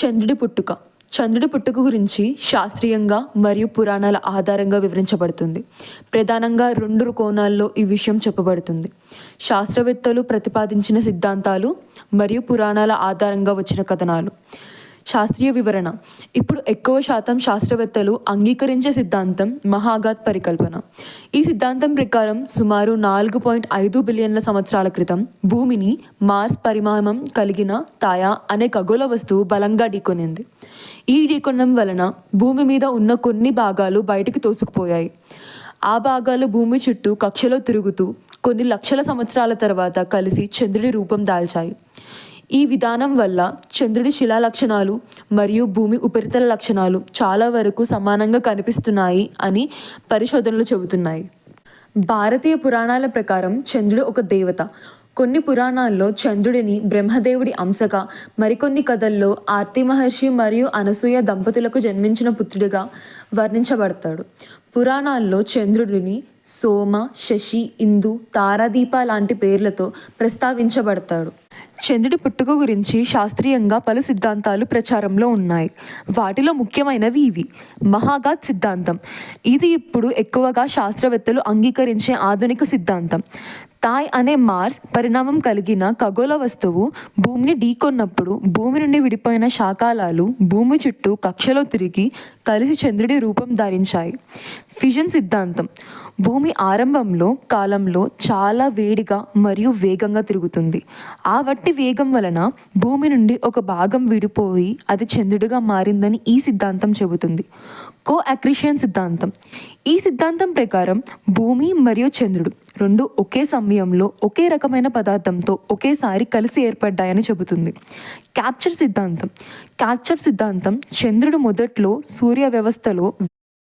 చంద్రుడి పుట్టుక. చంద్రుడి పుట్టుక గురించి శాస్త్రీయంగా మరియు పురాణాల ఆధారంగా వివరించబడుతుంది. ప్రధానంగా రెండు కోణాల్లో ఈ విషయం చెప్పబడుతుంది. శాస్త్రవేత్తలు ప్రతిపాదించిన సిద్ధాంతాలు మరియు పురాణాల ఆధారంగా వచ్చిన కథనాలు. శాస్త్రీయ వివరణ. ఇప్పుడు ఎక్కువ శాతం శాస్త్రవేత్తలు అంగీకరించే సిద్ధాంతం మహాగాత్ పరికల్పన. ఈ సిద్ధాంతం ప్రకారం సుమారు నాలుగు పాయింట్ ఐదు బిలియన్ల సంవత్సరాల క్రితం భూమిని మార్స్ పరిమాణం కలిగిన తాయా అనే ఖగోళ వస్తువు బలంగా ఢీకొనింది. ఈ ఢీకొనడం వలన భూమి మీద ఉన్న కొన్ని భాగాలు బయటికి తోసుకుపోయాయి. ఆ భాగాలు భూమి చుట్టూ కక్షలో తిరుగుతూ కొన్ని లక్షల సంవత్సరాల తర్వాత కలిసి చంద్రుడి రూపం దాల్చాయి. ఈ విధానం వల్ల చంద్రుడి శిలా లక్షణాలు మరియు భూమి ఉపరితల లక్షణాలు చాలా వరకు సమానంగా కనిపిస్తున్నాయి అని పరిశోధనలు చెబుతున్నాయి. భారతీయ పురాణాల ప్రకారం చంద్రుడు ఒక దేవత. కొన్ని పురాణాల్లో చంద్రుడిని బ్రహ్మదేవుడి అంశగా మరికొన్ని కథల్లో ఆర్తి మహర్షి మరియు అనసూయ దంపతులకు జన్మించిన పుత్రుడిగా వర్ణించబడతాడు. పురాణాల్లో చంద్రుడిని సోమ శశి ఇందు తారాదీప లాంటి పేర్లతో ప్రస్తావించబడతాడు. చంద్రుడి పుట్టుక గురించి శాస్త్రీయంగా పలు సిద్ధాంతాలు ప్రచారంలో ఉన్నాయి. వాటిలో ముఖ్యమైనవి ఇవి. మహాగాత్ సిద్ధాంతం. ఇది ఇప్పుడు ఎక్కువగా శాస్త్రవేత్తలు అంగీకరించే ఆధునిక సిద్ధాంతం. తాయ్ అనే మార్స్ పరిణామం కలిగిన ఖగోళ వస్తువు భూమిని ఢీకొన్నప్పుడు భూమి నుండి విడిపోయిన శాకాలాలు భూమి చుట్టూ కక్షలో తిరిగి కలిసి చంద్రుడి రూపం ధరించాయి. ఫిజన్ సిద్ధాంతం. భూమి ఆరంభంలో కాలంలో చాలా వేడిగా మరియు వేగంగా తిరుగుతుంది. ఆ వట్టి వేగం వలన భూమి నుండి ఒక భాగం విడిపోయి అది చంద్రుడిగా మారిందని ఈ సిద్ధాంతం చెబుతుంది. కో అక్రిషియన్ సిద్ధాంతం. ఈ సిద్ధాంతం ప్రకారం భూమి మరియు చంద్రుడు రెండు ఒకే సమయంలో ఒకే రకమైన పదార్థంతో ఒకేసారి కలిసి ఏర్పడ్డాయని చెబుతుంది. క్యాప్చర్ సిద్ధాంతం. క్యాప్చర్ సిద్ధాంతం చంద్రుడు మొదట్లో సూర్య వ్యవస్థలో